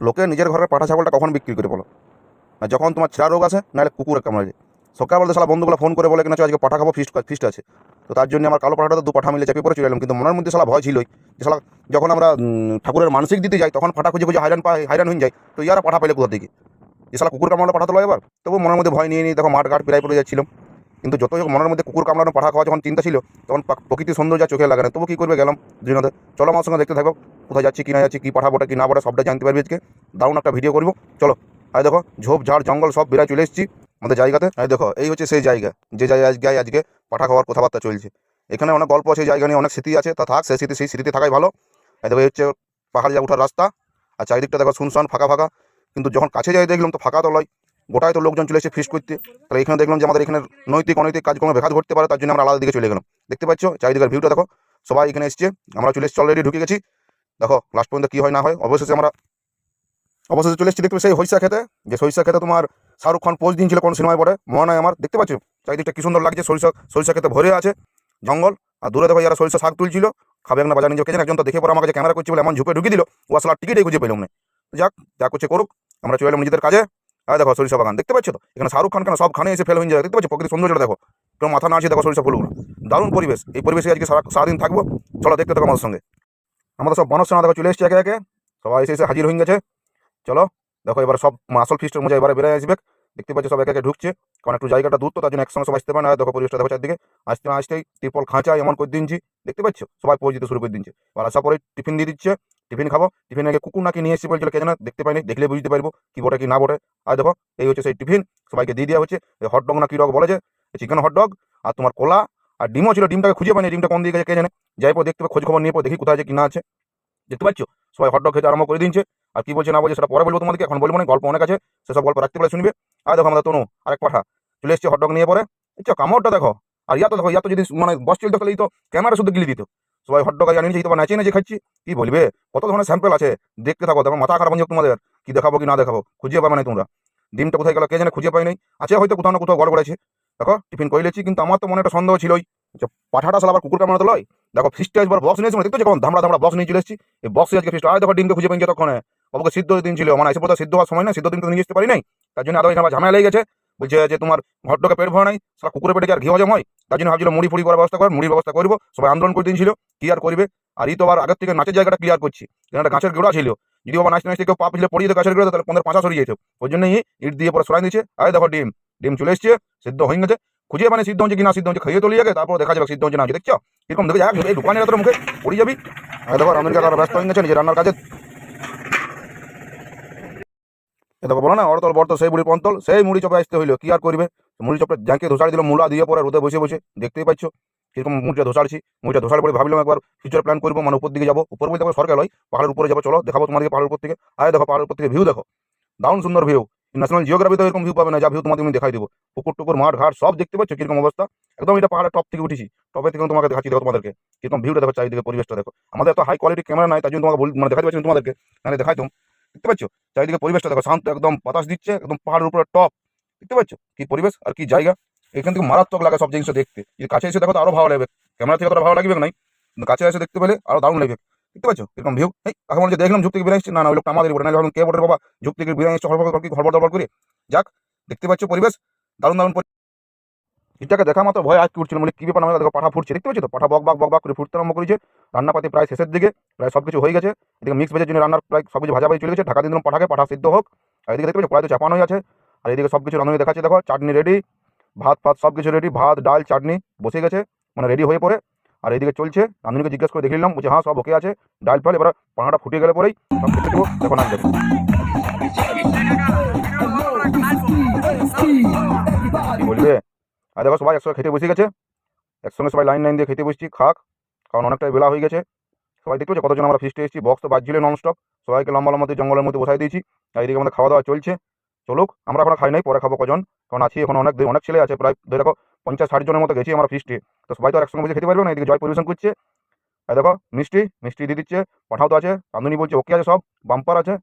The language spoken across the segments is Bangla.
লোকে নিজের ঘরের পাঠা ছাগলটা কখন বিক্রি করে বলো? যখন তোমার ছেঁড়া রোগ আছে নাহলে কুকুরে কামড়ায় সকাল বলতে সালা বন্ধুগুলো ফোন করে বলে কিনা "চল, আজকে পাঠা খাব ফিস্ট ফিস্ট আছে। তো তার জন্য আমার কালো পাঠাটা দু পাঠা মিলে চাপিয়ে পরে চলে এলাম। কিন্তু মনের মধ্যে সালা ভয় ছিলই যে সালা যখন আমরা ঠাকুরের মানসিক দিতে যাই তখন পাঠা খুঁজে খুঁজে হাইরান পাই হাইরান হয়ে যায় তো ইয়ারা পাঠা পাইলে কোথা থেকে? যে সালা কুকুর কামড়ানো পাঠাতে এবার? তবু মনের মধ্যে ভয় নিয়ে নিয়ে দেখো মাঠ ঘাট প্রায় পড়ে যাচ্ছিলাম। কিন্তু যত মনের মধ্যে কুকুর কামড়ানো পাঠা খাওয়া যখন চিন্তা ছিল তখন প্রাক- প্রকৃতির সৌন্দর্য চোখে লাগে না তবু কী করবে গেলাম দুজনে চলো আমার সঙ্গে দেখতে থাকো। কোথায় যাচ্ছি, কি না যাচ্ছি, কি পাঠা বটে কি না বটে সবটা জানতে পারবি আজকে। দারুণ একটা ভিডিও করব। চলো আর দেখো, ঝোপ, ঝাড়, জঙ্গল সব বেড়ায় চলে এসেছি আমাদের জায়গাতে। এই দেখো, এই হচ্ছে সেই জায়গা, যে জায়গায় আজকে পাঠা খাওয়ার কথাবার্তা চলছে। এখানে অনেক গল্প আছে জায়গা নিয়ে অনেক স্মৃতি আছে, তা থাক সেই স্মৃতি সেই স্মৃতি থাকাই ভালো। এই দেখো, এই হচ্ছে পাহাড় যা ওঠার রাস্তা, আর চারিদিকটা দেখো শুনশান, ফাঁকা ফাঁকা। কিন্তু যখন কাছে যাই দেখলাম তো ফাঁকা তো লয়। গোটায় তো লোকজন চলে এসে ফিস করতে। তাহলে এখানে দেখলাম যে আমাদের এখানে নৈতিক, অনৈতিক কাজকর্মে ব্যাঘাত ঘটতে পারে, তার জন্য আমরা আলাদা দিকে চলে গেলাম। দেখতে পাচ্ছ? চারিদিকের ভিউটা দেখো। সবাই এখানে এসছে, আমরা চলে এসেছি অলরেডি ঢুকে গেছি। দেখো লাস্ট পর্যন্ত কী হয়, না হয়, অবশেষে আমরা অবশেষে চলে এসেছি, দেখতে সেই হইসা খেতে যে সরিষা খেতে তোমার শাহরুখ খান পোজ দিন ছিল কোন সিনেমায় পড়ে মনে হয় আমার, দেখতে পাচ্ছ? চারিদিকটা কী সুন্দর লাগছে, সরিষা সরিষা খেতে ভরে আছে, জঙ্গল। আর দূরে দেখো, যারা সরিষা শাক তুলছিল, খাবে না বাজার নিজে কেছেন একজন তো দেখে পরে আমাকে ক্যামেরা করছে বলে এমন ঝুপে ঢুকিয়ে দিল, ও আসলে টিকিটই খুঁজে পেলাম যাক, যা করছে করুক, আমরা চলে এলাম নিজেদের কাজে। আর দেখো, সরিষা বাগান, দেখতে পাচ্ছ তো? এখানে শাহরুখ খান কেন সব খানে এসে ফেল হয়ে যায়, দেখতে পাচ্ছ? প্রকৃতি সৌন্দর্যটা দেখো। কেউ মাথা না আছে দেখো সরিষা ফুলগুলো। দারুণ পরিবেশ। এই পরিবেশে আজকে সারা সারাদিন থাকব। চলো, দেখতে থাকো আমাদের সঙ্গে। আমাদের সব বনসেনা দেখো চলে এসছে একে একে। সবাই এসে এসে হাজির হয়ে গেছে। চলো, দেখো এবার সব আসল ফিস্টের মজা এবারে বেড়ে আসবে। দেখতে পাচ্ছ সব একে একে ঢুকছে। কারণ একটু জায়গাটা দূর তো, তার জন্য একসঙ্গে সব আসতে পারে না। দেখো পরিবেশটা দেখো চারদিকে। আসতে না আসতেই ত্রিপল খাঁচা এমন করে দিনছি দেখতে পাচ্ছ? সবাই পৌঁছ দিতে শুরু করে দিনছে এবার আশা করে টিফিন দিয়ে দিচ্ছে। টিফিন খাব। টিফিন আগে কুকুর নাকি নিয়ে এসেছি বলছিল, কে জানে? দেখতে পাইনি। দেখলে বুঝতে পারব কি বটে, কি না বটে। আর দেখো, এই হচ্ছে সেই টিফিন সবাইকে দিয়ে দেওয়া হচ্ছে। হট ডগ না কি ডগ বলে যে চিকেন হট ডগ আর তোমার কোলা। আর ডিমও ছিল। ডিমটাকে খুঁজে পাইনি। ডিমটা কোন দিকে কে জানে? যাই পর দেখতে খোঁজ খবর নিয়ে পর দেখি কোথায় আছে কিনা আছে। দেখতে পাচ্ছ? সবাই হট ডগ খেতে আরম্ভ করে দিচ্ছে আর কি বলছে না বলছে সেটা পরে বলব তোমাদেরকে, এখন বলব না গল্প অনেক আছে সেসব গল্প রাখতে পারে শুনবে। আর দেখো আমাদের তনু, আরেক পাঠা, চলে এসছে হট ডগ নিয়ে পরে। আচ্ছা কামড়টা দেখো, আর ইয়া তো দেখো, ইয়া তো যদি মানে বস চলতে তাহলে তো ক্যামেরা শুধু গিলি দিত। সবাই হট ডগ জানিয়ে তো নাচে নাচে খাচ্ছি, কি বলবে? কত ধরনের স্যাম্পেল আছে, দেখতে থাকো, দেখো মাথা খারাপ তোমাদের, কি দেখাবো, কি না দেখাবো খুঁজে পাবে না তোমরা। ডিমটা কোথায় গেল কে জানে খুঁজে পাই নাই। আছে হয়তো কোথাও না কোথাও গড়বড় আছে। দেখো, টিফিন করে লেছি কিন্তু আমার তো মনে একটা সন্দেহ ছিলই। পাঠাটা সালা আবার কুকুর কামড়াতে লয়? দেখো ফিস্টে একবার বক্স নিয়েছি দেখতে যখন ধামড়া ধামড়া বক্স নিয়ে চলে এসেছি। এই বক্সে আজকে ফিস্ট আর দেখো ডিমকে খুঁজে পাইছে তখন বাবুকে সিদ্ধ দিন ছিল। মানে এসে পথে সিদ্ধ হওয়ার সময় না সিদ্ধ দিন তো নিয়ে আসতে পারি নাই। তার জন্য আরও এখানে আবার ঝামেলা লেগে বলছে যে তোমার হটডকে পেট ভরা নাই সারা কুকুরের পেটে কি আর ঘি হজম হয়? তার জন্য ভাবছিল মুড়ি ফুড়ি করার ব্যবস্থা করার মুড়ির ব্যবস্থা করব। সবাই আন্দোলন করে দিয়েছিল, কি আর করবে? আর এই তো আবার আগের থেকে নাচের জায়গাটা ক্লিয়ার করছি। এখানে একটা গাছের গোড়া ছিল। যদি বাবা নাচতে নাচতে কেউ পা পিছলে পড়িয়ে গাছের গোড়া তাহলে পনেরো পাঁচা সরিয়ে যেত। ওই জন্যই ইট দিয়ে পরে সরাই দিচ্ছে আয় দেখো ডিম। ডিম চলে এসছে, সিদ্ধ হয়ে গেছে। খুঁজে মানে সিদ্ধ হচ্ছে কি না সিদ্ধ হচ্ছে খাইয়ে তোলিয়ে তারপর দেখা যাবে সিদ্ধ হচ্ছে না দেখছ? এরকম দেখে যাক, এই দোকানে তোর মুখে পড়ে যাবি। আর দেখো রান্নার কাজ ব্যস্ত হয়ে গেছে, নিজের রান্নার কাজে। দেখো, বলো না অরতল বর্তল সেই মুড়ি পন্তল, সেই মুড়ি চপে আসতে হইল, কি আর করবে? মুড়ি চপে যাকে ধোসাড়ি দিল, মূলা দিয়ে পরে রোদে বসে বসে, দেখতেই পাচ্ছ? সেরকম মুড়িটা ধোসাড়ছি, মুড়িটা ধোসাড় পরে ভাবলাম একবার ফিউচার প্ল্যান করব মানে উপর দিকে যাব। উপর বলতে সরকার হয় পাহাড়ের উপরে যাব, চলো, দেখাবো তোমাদেরকে পাহাড়ের উপর থেকে। আয় দেখো, পাহাড়ের উপর থেকে ভিউ দেখো। দারুণ সুন্দর ভিউ ন্যাশনাল জিওগ্রাফি তো এরকম ভিউ পাবে না, যা ভিউ তোমাদের আমি দেখাই দেবো। পুকুর টুকুর, মাঠ ঘাট সব দেখতে পাচ্ছ কীরকম অবস্থা? একদম এটা পাহাড়ের টপ থেকে উঠেছি। টপে থেকে তোমাকে দেখাচ্ছি, দেখো তোমাদেরকে। কীরকম ভিউটা দেখো চারিদিকে, পরিবেশটা দেখো। আমাদের এত হাই কোয়ালিটি ক্যামেরা নাই, তার জন্য তোমাকে মানে দেখাতে পাচ্ছি তোমাদেরকে। মানে দেখাইতাম দেখতে পাচ্ছ? চারিদিকে পরিবেশটা দেখো, শান্ত, একদম বাতাস দিচ্ছে, একদম পাহাড়ের উপরে টপ দেখতে পাচ্ছ? কি পরিবেশ আর কি জায়গা? এখান থেকে মারাত্মক লাগে সব জিনিস দেখতে। কাছে এসে দেখো তো আরও ভালো লাগবে। ক্যামেরা থেকে অতটা ভালো লাগবে নাই। কাছে এসে দেখতে পেলে আরও দারুণ লাগবে। দেখতে পাচ্ছ? এরকম ভিউ এই এখন মনে দেখলাম ঝুঁক থেকে বেরিয়ে না না, ওই লোকটা আমাদের উপরে না ভাবলাম কে বটে বাবা ঝুঁক থেকে বেরিয়ে আসছে হড়বড় করে হড়বড় দড়বড় করে? যাক, দেখতে পাচ্ছ পরিবেশ? দারুণ দারুণ এটাকে দেখা মাত্র ভয় আজকে উঠছিল মানে কি ব্যাপার আমরা দেখো, পাঠা ফুটছে। দেখতে পাচ্ছ তো? পাঠা বক বক বক বক করে ফুটতে আরম্ভ করেছে। রান্নাপাতি প্রায় শেষের দিকে, প্রায় সব কিছু হয়ে গেছে। এদিকে মিক্স ভেজের জন্য রান্নার প্রায় সব কিছু ভাজা ভাজি চলে গেছে। ঢাকা দিন পাঠাকে, পাঠা সিদ্ধ হোক। আর এদিকে দেখতে পাচ্ছ, কড়াইতে চাপানোই আছে। আর এদিকে সব কিছু রান্নাই দেখাচ্ছে, দেখো, চাটনি রেডি ভাত, ফাত সব কিছু রেডি ভাত, ডাল, চাটনি বসে গেছে মানে রেডি হয়ে পড়ে। আর এদিকে চলছে। রাঁধুনিকে জিজ্ঞেস করে দেখে নিলাম। বলছে হ্যাঁ সব ওকে আছে। ডাল ফাল এবার পানাটা ফুটে গেলে পরেই সব খেতে দেবো। কি বলবে? আর দেখো, সবাই একসঙ্গে খেতে বসে গেছে। একসঙ্গে সবাই লাইন লাইন দিয়ে খেতে বসছি, খাক। কারণ অনেকটাই বেলা হয়ে গেছে। সবাই দেখতে কতজন আমরা ফিস্টে এসেছি। বক্স তো বাজছিল ননস্টপ সবাইকে লম্বা লম্বা দিয়ে জঙ্গলের মধ্যে বসাই দিয়েছি। আর এদিকে আমাদের খাওয়া দাওয়া চলছে। চলুক, আমরা এখন খাই নাই, পরে খাব কজন। কারণ আছি এখন অনেক অনেক ছেলে আছে। প্রায় দেখো পঞ্চাশ, ষাট জনের মতো গেছি আমরা ফিস্টে তো সবাই তো আর একসঙ্গে বসে খেতে পারবে না, এদিকে জয় পরিবেশন করছে। আর দেখো, মিষ্টি মিষ্টি দিয়ে দিচ্ছে, পাঠাও তো আছে, রাঁধুনি বলছে ওকে আছে সব বাম্পার আছে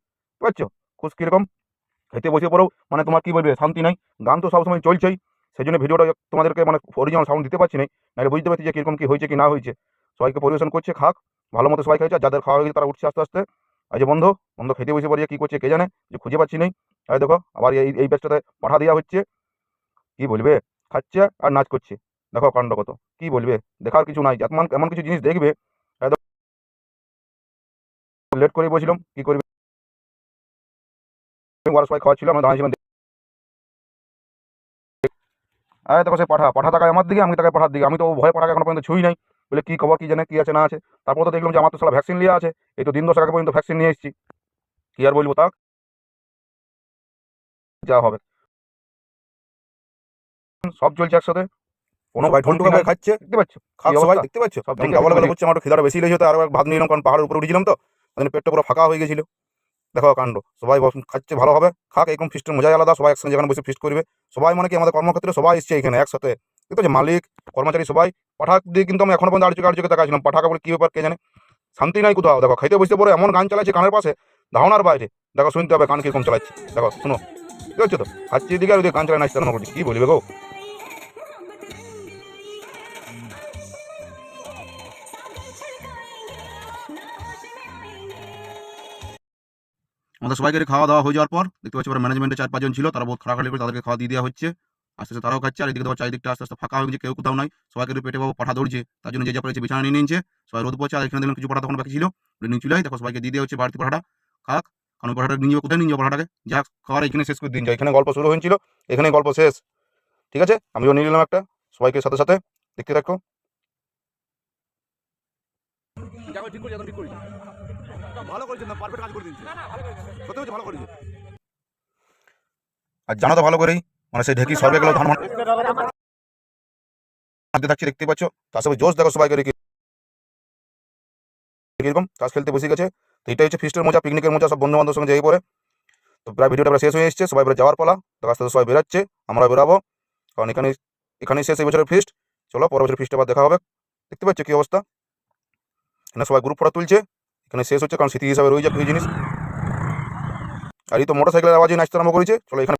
পারছ খুশ কীরকম? খেতে বসে পড়েও মানে তোমার কি বলবে, শান্তি নাই। গান তো সবসময় চলছেই সেই জন্য ভিডিওটা তোমাদেরকে মানে অরিজিনাল সাউন্ড দিতে পারছি না নাহলে বুঝতে পারছি যে কীরকম কী হয়েছে কি না হয়েছে। সবাইকে পরিবেশন করছে, খাক, ভালো মতো সবাই খাইছে আর যাদের খাওয়া হয়ে গেছে তারা উঠছে আস্তে আস্তে। এই যে বন্ধু বন্ধু খেতে বসে পড়িয়ে কী করছে কে জানে, যে খুঁজে পাচ্ছি নেই। এই দেখো, আবার এই এই ব্যাচটাতে পাঠা দেওয়া হচ্ছে। কি বলবে? খাচ্ছে আর নাচ করছে। দেখো কাণ্ড কত। কি বলবে? দেখার কিছু নাই। এমন এমন কিছু জিনিস দেখবে লেট করে বসছিলাম কি করবে? ওরা সবাই খাওয়াচ্ছিল, আমরা দাঁড়িয়েছিলাম আরে দেখো সে পাঠা পাঠা তাকায় আমার দিকে, আমি তাকে পাঠার দিকে। আমি তো ভয় পাঠাকে এখনও পর্যন্ত ছুই নাই। বলে কি খবর, কি জানে, কি আছে, না আছে। তারপর তো দেখলাম যে আমার তো সালা ভ্যাকসিন নিয়ে আছে। এই তো দিন দশ আগে পর্যন্ত ভ্যাকসিন নিয়ে এসেছি। কি আর বলব তা যা হবে। সব চলছে একসাথে। কোনো ভাই ঠন্টু করে খাচ্ছে। দেখতে পাচ্ছ? খাওয়া সবাই দেখতে পাচ্ছ? সব দেখে দেখতে বেলা করছে আমার বেশি লেগেছে তো আর ভাত নিলাম কারণ পাহাড়ের উপরে উঠেছিলাম তো। ওই পেটটা পুরো ফাঁকা হয়ে গেছিল। দেখো কাণ্ড। সবাই খাচ্ছে ভালো হবে। খাক এরকম ফিস্টের মজাই আলাদা। সবাই একসঙ্গে যেখানে বসে ফিস্ট করবে। সবাই মানে কি আমাদের কর্মক্ষেত্রে সবাই এসছে এখানে একসাথে। ঠিক আছে মালিক কর্মচারী সবাই। পাঠা দিয়ে কিন্তু আমি এখনও পর্যন্ত আড়চোকে আড়চোকে দেখাছিলাম পাঠাকে বলে কি ব্যাপার কে জানে? শান্তি নাই কোথাও। দেখো খাইতে বসতে পরে এমন গান চালাচ্ছে কানের পাশে ধারণার বাইরে। দেখো শুনতে হবে কান কীরকম চালাচ্ছে। দেখো শুনো। ঠিক আছে তো? খাচ্ছি এদিকে আর গান চালায় নাচতে কি বলবে গো? আমাদের সবাইকে খাওয়া দাওয়া হয়ে যাওয়ার পর, দেখতে পাচ্ছি ম্যানেজমেন্টে চার পাঁচজন ছিল, তারা বহুত খারাপ করে তাদেরকে খাওয়া দিয়ে দেওয়া হচ্ছে। আস্তে আস্তে তারাও খাচ্ছে, আর এদিকে তোমার চারিদিকটা আস্তে আস্তে ফাঁকা হয়ে গেছে, কেউ কোথাও নাই। সবাইকে পেটে বাবু পাঠা দৌড়ছে তার জন্য যে যা পেরেছে বিছানা নিয়ে নিচ্ছে সবাই রোদ পড়ছে আর এখানে দেখলাম কিছু পাঠা তখন বাকি ছিল। নিয়ে চলে দেখো সবাইকে দিয়ে দেওয়া হচ্ছে বাড়তি পাঠাটা। খাক কারণ পাঠাটা নিয়ে যাব কোথায়? নিয়ে যাব পাঠাটাকে। যা খাওয়ার এখানে শেষ করে দিন। যায় এখানে গল্প শুরু হয়েছিল এখানে গল্প শেষ। ঠিক আছে? আমিও নিয়ে নিলাম একটা। সবাইকে সাথে সাথে দেখতে দেখো, ঠিক করেছে ঠিক করেছে ভালো করেছে না পারফেক্ট কাজ করে দিচ্ছে সত্যি বলছি ভালো করেছে। আর জানো তো ভালো করেই মানে সেই ঢেকি সর্বে গেল ধান মানতে থাকছি দেখতে পাচ্ছ? তার সবাই জোশ দেখো সবাইকে রেখে এরকম তাস খেলতে বসে গেছে। তো এটাই হচ্ছে ফিস্টের মজা পিকনিকের মজা সব বন্ধু বান্ধবের সঙ্গে যাই পরে তো প্রায় ভিডিওটা প্রায় শেষ হয়ে এসছে সবাই এবারে যাওয়ার পালা। তো আস্তে সবাই বেরোচ্ছে আমরা বেরাবো। কারণ এখানে এখানেই শেষ এই বছরের ফিস্ট চলো পরের বছর ফিস্ট আবার দেখা হবে। দেখতে পাচ্ছ কি অবস্থা? এখানে সবাই গ্রুপ ফটো তুলছে। শেষ হচ্ছে? কারণ স্মৃতি হিসাবে রয়ে যাবে জিনিস। আর এই তো মোটর সাইকেলের আওয়াজে নাচতে আরম্ভ করেছে। চলো এখানে